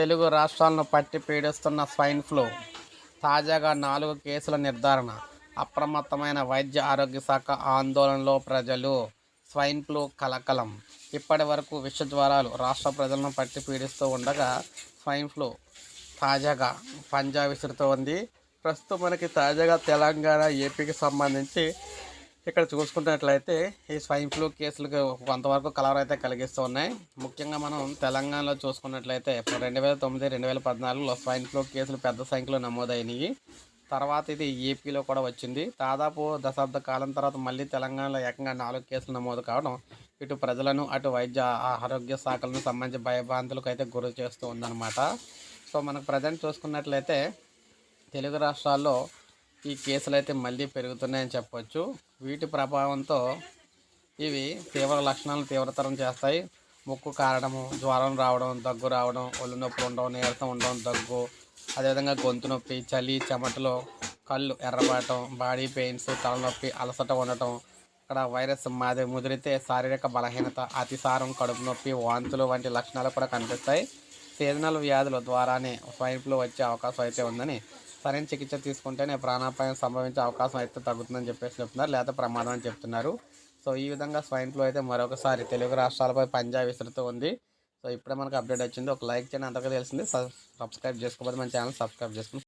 తెలుగు రాష్ట్రాలను పట్టి పీడిస్తున్న స్వైన్ ఫ్లూ తాజాగా నాలుగు కేసుల నిర్ధారణ అప్రమత్తమైన వైద్య ఆరోగ్య శాఖ ఆందోళనలో ప్రజలు స్వైన్ ఫ్లూ కలకలం. ఇప్పటి వరకు విష జ్వరాలు రాష్ట్ర ప్రజలను పట్టి పీడిస్తూ ఉండగా స్వైన్ ఫ్లూ తాజాగా పంజాబ్ విసురుతూ ఉంది ప్రస్తుతం మనకి తాజాగా తెలంగాణ ఏపీకి సంబంధించి ఇక్కడ చూసుకున్నట్లయితే ఈ స్వైన్ ఫ్లూ కేసులకు కొంతవరకు కలవర అయితే కలిగిస్తూ ఉన్నాయి. ముఖ్యంగా మనం తెలంగాణలో చూసుకున్నట్లయితే రెండు వేల తొమ్మిది రెండు వేల పద్నాలుగులో స్వైన్ ఫ్లూ కేసులు పెద్ద సంఖ్యలో నమోదైనవి తర్వాత ఇది ఏపీలో కూడా వచ్చింది. దాదాపు దశాబ్ద కాలం తర్వాత మళ్ళీ తెలంగాణలో ఏకంగా నాలుగు కేసులు నమోదు కావడం ఇటు ప్రజలను అటు వైద్య ఆరోగ్య శాఖలను సంబంధించి భయభ్రాంతులకు అయితే గురి చేస్తూ ఉందన్నమాట. సో మనకు ప్రజెంట్ చూసుకున్నట్లయితే తెలుగు రాష్ట్రాల్లో ఈ కేసులు అయితే మళ్ళీ పెరుగుతున్నాయని చెప్పొచ్చు. వీటి ప్రభావంతో ఇవి తీవ్ర లక్షణాలను తీవ్రతరం చేస్తాయి. ముక్కు కారడము జ్వరం రావడం దగ్గు రావడం ఒళ్ళు నొప్పులు ఉండడం నీరసం ఉండడం దగ్గు అదేవిధంగా గొంతు నొప్పి చలి చెమటలు కళ్ళు ఎర్రబాటం బాడీ పెయిన్స్ తలనొప్పి అలసట ఉండటం ఇక్కడ వైరస్ మాది ముదిరితే శారీరక బలహీనత అతిసారం కడుపు నొప్పి వాంతులు వంటి లక్షణాలు కూడా కనిపిస్తాయి. సీజనల్ వ్యాధుల ద్వారానే స్వైన్ ఫ్లూ వచ్చే అవకాశం అయితే ఉందని సరైన చికిత్స తీసుకుంటేనే ప్రాణాపాయం సంభవించే అవకాశం అయితే తగ్గుతుందని చెప్పేసి చెప్తున్నారు. లేదా ప్రమాదం అని చెప్తున్నారు. సో ఈ విధంగా స్వైన్ ఫ్లూ అయితే మరొకసారి తెలుగు రాష్ట్రాలపై పంజా విసురుతూ ఉంది. సో ఇప్పుడే మనకు అప్డేట్ వచ్చింది. ఒక లైక్ చేయండి. అంతగా తెలిసింది. సబ్స్క్రైబ్ చేసుకోకపోతే మన ఛానల్ సబ్స్క్రైబ్ చేసుకుని